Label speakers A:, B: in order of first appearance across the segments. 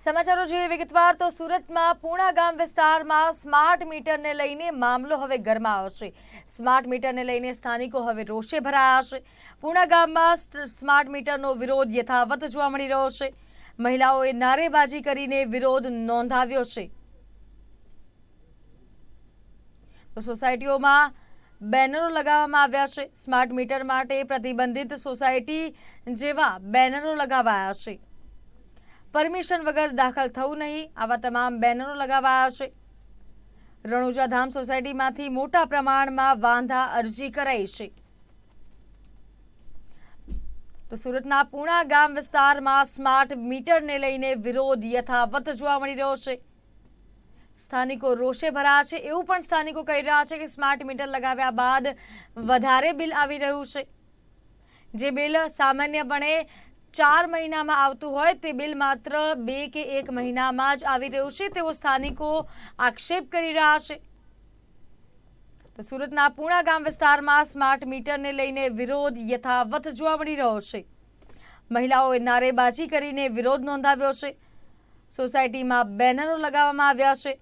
A: સમાચારો જોઈએ વિગતવાર તો સુરતમાં પૂણા ગામ વિસ્તારમાં સ્માર્ટ મીટરને લઈને મામલો હવે ગરમાયો છે. સ્માર્ટ મીટરને લઈને સ્થાનિકો હવે રોષે ભરાયા છે. પૂણા ગામમાં સ્માર્ટ મીટરનો વિરોધ યથાવત જોવા મળી રહ્યો છે. મહિલાઓએ નારેબાજી કરીને વિરોધ નોંધાવ્યો છે. તો સોસાયટીઓમાં બેનરો લગાવવામાં આવ્યા છે. સ્માર્ટ મીટર માટે પ્રતિબંધિત સોસાયટી જેવા બેનરો લગાવાયા છે. પરમિશન વગર દાખલ થવું નહીં, આવા તમામ બેનરો લગાવાયા છે. રણુજા ધામ સોસાયટીમાંથી મોટા પ્રમાણમાં વાંધા અરજી કરાઈ છે. તો સુરતના પૂણા ગામ વિસ્તારમાં સ્માર્ટ મીટરને લઈને વિરોધ યથાવત જોવા મળી રહ્યો છે. સ્થાનિકો રોષે ભરાયા છે, એવું પણ સ્થાનિકો કહી રહ્યા છે કે સ્માર્ટ મીટર લગાવ્યા બાદ વધારે બિલ આવી રહ્યું છે. જે બિલ સામાન્યપણે ચાર મહિનામાં આવતું હોય તે બિલ માત્ર બે કે એક મહિનામાં જ આવી રહ્યું છે, તેવો સ્થાનિકો આક્ષેપ કરી રહ્યા છે. તો સુરતના પૂણા ગામ વિસ્તારમાં સ્માર્ટ મીટરને લઈને વિરોધ યથાવત જોવા મળી રહ્યો છે. મહિલાઓએ નારેબાજી કરીને વિરોધ નોંધાવ્યો છે. સોસાયટીમાં બેનરો લગાવવામાં આવ્યા છે.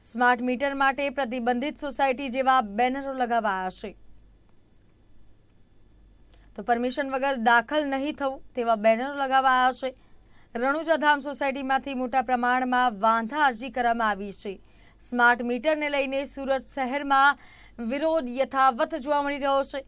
A: સ્માર્ટ મીટર માટે પ્રતિબંધિત સોસાયટી જેવા બેનરો લગાવાયા છે. તો પરમિશન વગર દાખલ નહીં થવું તેવા બેનરો આવ્યા છે. રણુજા ધામ સોસાયટીમાંથી મોટા પ્રમાણમાં વાંધા અરજી કરવામાં આવી છે. સ્માર્ટ મીટરને લઈને સુરત શહેરમાં વિરોધ યથાવત જોવા મળી રહ્યો છે.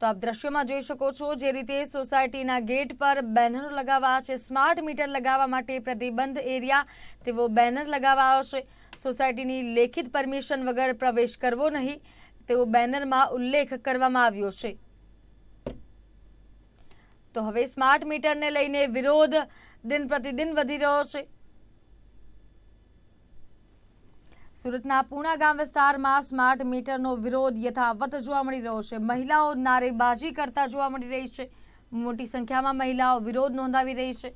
A: તો આપ દ્રશ્યોમાં જોઈ શકો છો જે રીતે સોસાયટીના ગેટ પર બેનરો લગાવવા છે. સ્માર્ટ મીટર લગાવવા માટે પ્રતિબંધ એરિયા તેવો બેનર લગાવવા આવશે સોસાયટીની લેખિત પરમિશન વગર પ્રવેશ કરવો નહીં. તેવો બેનરમાં ઉલ્લેખ કરવામાં આવ્યો છે. તો હવે સ્માર્ટ મીટરને લઈને વિરોધ દિન પ્રતિદિન વધી રહ્યો છે. સુરતના પૂણા ગામ વિસ્તારમાં સ્માર્ટ મીટરનો વિરોધ યથાવત જોવા મળી રહ્યો છે. મહિલાઓ નારેબાજી કરતા જોવા મળી રહી છે. મોટી સંખ્યામાં મહિલાઓ વિરોધ નોંધાવી રહી છે.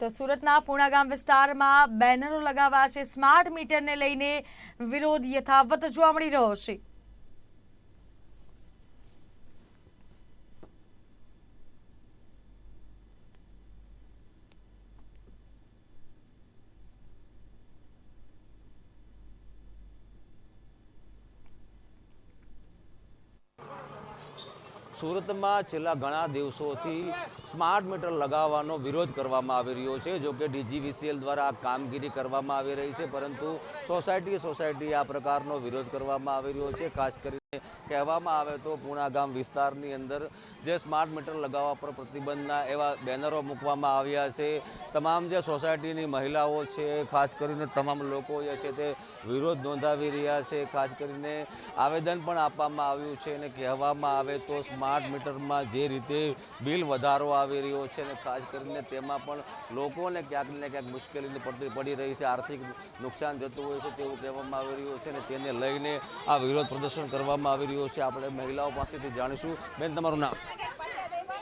A: તો સુરતના પૂણા વિસ્તારમાં બેનરો લગાવ્યા છે. સ્માર્ટ મીટરને લઈને વિરોધ યથાવત જોવા મળી રહ્યો છે.
B: સુરતમાં છેલ્લા ઘણા દિવસોથી સ્માર્ટ મીટર લગાવવાનો વિરોધ કરવામાં આવી રહ્યો છે, જો કે ડીજીવીસીએલ દ્વારા કામગીરી કરવામાં આવી રહી છે, પરંતુ સોસાયટી સોસાયટી આ પ્રકારનો વિરોધ કરવામાં આવી રહ્યો છે, ખાસ કરીને કહેવામાં આવે તો પૂણા ગામ વિસ્તારની અંદર જે સ્માર્ટ મીટર લગાવવા પર પ્રતિબંધના એવા બેનરો મૂકવામાં આવ્યા છે. તમામ જે સોસાયટીની મહિલાઓ છે, ખાસ કરીને તમામ લોકો જે છે તે વિરોધ નોંધાવી રહ્યા છે. ખાસ કરીને આવેદન પણ આપવામાં આવ્યું છે અને કહેવામાં આવે તો સ્માર્ટ મીટરમાં જે રીતે બિલ વધારો આવી રહ્યો છે અને ખાસ કરીને તેમાં પણ લોકોને ક્યાંક ને ક્યાંક મુશ્કેલીની પડતી પડી રહી છે. આર્થિક નુકસાન જતું હોય છે તેવું કહેવામાં આવી રહ્યું છે અને તેને લઈને આ વિરોધ પ્રદર્શન કરવામાં આવી રહ્યો છે. આપણે મહિલાઓ પાસેથી જાણીશું. બેન તમારું નામ?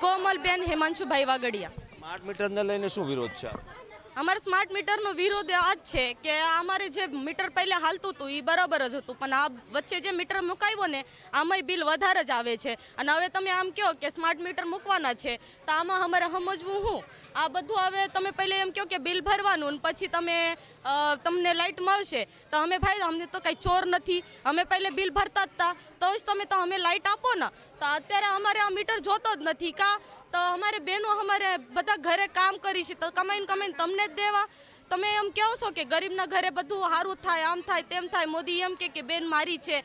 C: કોમલબેન હેમાંશુભાઈ વાગડિયા
B: સ્માર્ટ મીટરને લઈને શું વિરોધ છે?
C: અમારે સ્માર્ટ મીટરનો વિરોધ આ જ છે કે અમારે જે મીટર પહેલાં હાલતું હતું એ બરાબર જ હતું. પણ આ વચ્ચે જે મીટર મુકાવ્યો ને, આમાંય બિલ વધારે જ આવે છે. અને હવે તમે આમ કહો કે સ્માર્ટ મીટર મૂકવાના છે, તો આમાં અમારે સમજવું હું? આ બધું હવે તમે પહેલાં એમ કહો કે બિલ ભરવાનું ને પછી તમે તમને લાઇટ મળશે. તો અમે ભાઈ, અમને તો કંઈ ચોર નથી. અમે પહેલે બિલ ભરતા જ હતા તો જ તમે તો અમે લાઇટ આપો ને. તો અત્યારે અમારે આ મીટર જોતો જ નથી. કા તો અમારે બહેનો અમારે બધા ઘરે કામ કરી છે. તો કમાઈને કમાઈને તમને જ દેવા. તમે એમ કહો છો કે ગરીબના ઘરે બધું સારું થાય, આમ થાય તેમ થાય. મોદી એમ કે બેન મારી છે.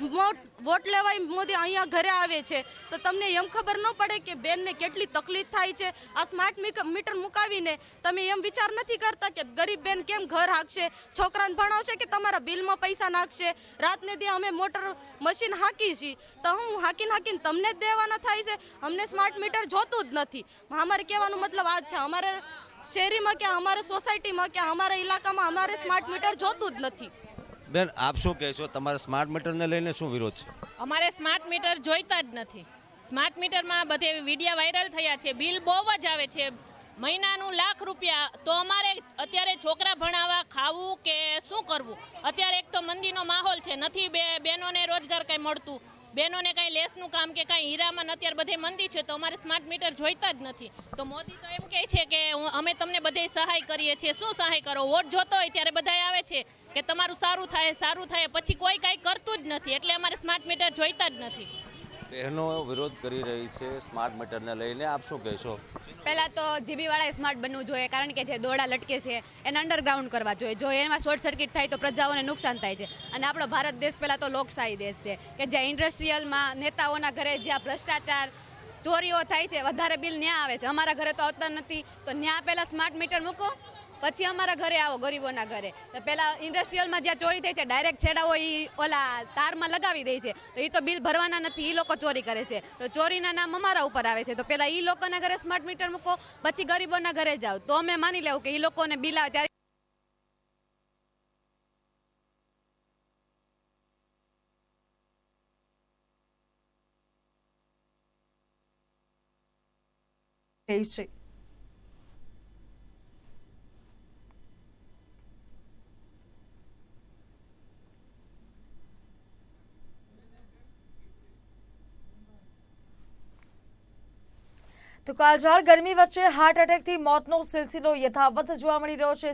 C: વોટ લેવાય મોદી અહીંયા ઘરે આવે છે. તો તમને એમ ખબર ન પડે કે બેનને કેટલી તકલીફ થાય છે. આ સ્માર્ટ મીટર મુકાવીને તમે એમ વિચાર નથી કરતા કે ગરીબ બેન કેમ ઘર હાંકશે? છોકરાને ભણાવશે કે તમારા બિલમાં પૈસા નાખશે? રાતને દી અમે મોટર મશીન હાંકી છીએ તો હું હાંકીને હાંકીને તમને જ દેવાના થાય છે. અમને સ્માર્ટ મીટર જોતું જ નથી. અમારે કહેવાનો મતલબ આ જ છે. અમારે શહેરીમાં કે અમારે સોસાયટીમાં કે અમારા ઇલાકામાં અમારે સ્માર્ટ મીટર જોતું જ નથી.
B: બેન, આપ શું કહેશો? તમારા સ્માર્ટ મીટરને લઈને શું વિરોધ છે?
D: અમારે સ્માર્ટ મીટર જોઈતા જ નથી. સ્માર્ટ મીટરમાં બધે વિડીયા વાયરલ થયા છે. બિલ બહુ જ આવે છે. મહિનાનું લાખ રૂપિયા. તો અમારે અત્યારે છોકરા ભણાવવા ખાવું કે શું કરવું? અત્યારે એક તો મંદીનો માહોલ છે. નથી બે બહેનોને રોજગાર કંઈ મળતું. બહેનોને કાંઈ લેસનું કામ કે કાંઈ હીરામાં અત્યારે બધે મંદી છે તો અમારે સ્માર્ટ મીટર જોઈતા જ નથી. તો મોદી તો એમ કહે છે કે અમે તમને બધે સહાય કરીએ છીએ. શું સહાય કરો? વોટ જોતો હોય ત્યારે બધા આવે છે કે તમારું સારું થાય સારું થાય, પછી કોઈ કાંઈ કરતું જ નથી. એટલે અમારે સ્માર્ટ મીટર જોઈતા જ નથી.
B: બહેનો વિરોધ કરી રહી છે સ્માર્ટ મીટરને લઈને. આપ શું કહેશો?
E: પહેલાં તો જીબીવાળાએ સ્માર્ટ બનવું જોઈએ, કારણ કે જે દોડા લટકે છે એને અંડરગ્રાઉન્ડ કરવા જોઈએ. જો એમાં શોર્ટ સર્કિટ થાય તો પ્રજાઓને નુકસાન થાય છે. અને આપણો ભારત દેશ પહેલાં તો લોકશાહી દેશ છે, કે જ્યાં ઇન્ડસ્ટ્રીયલમાં નેતાઓના ઘરે જ્યાં ભ્રષ્ટાચાર, ચોરીઓ થાય છે, વધારે બિલ ન્યા આવે છે. અમારા ઘરે તો આવતા નથી. તો ન્યા પહેલાં સ્માર્ટ મીટર મૂકો પછી અમારા ઘરે આવો, ગરીબોના ઘરે. તો પહેલાં ઇન્ડસ્ટ્રીયલમાં જ્યાં ચોરી થાય છે ડાયરેક્ટ છેડાઓ એ ઓલા તારમાં લગાવી દે છે. તો એ તો બિલ ભરવાના નથી એ લોકો ચોરી કરે છે. તો ચોરીના નામ અમારા ઉપર આવે છે. તો પહેલાં એ લોકોના ઘરે સ્માર્ટ મીટર મૂકો, પછી ગરીબોના ઘરે જાઓ. તો અમે માની લેવું કે એ લોકોને બિલ આવે ત્યારે
A: છે. તો કાળઝાળ ગરમી વચ્ચે હાર્ટ એટેકથી મોતનો સિલસિલો યથાવત જોવા મળી રહ્યો છે.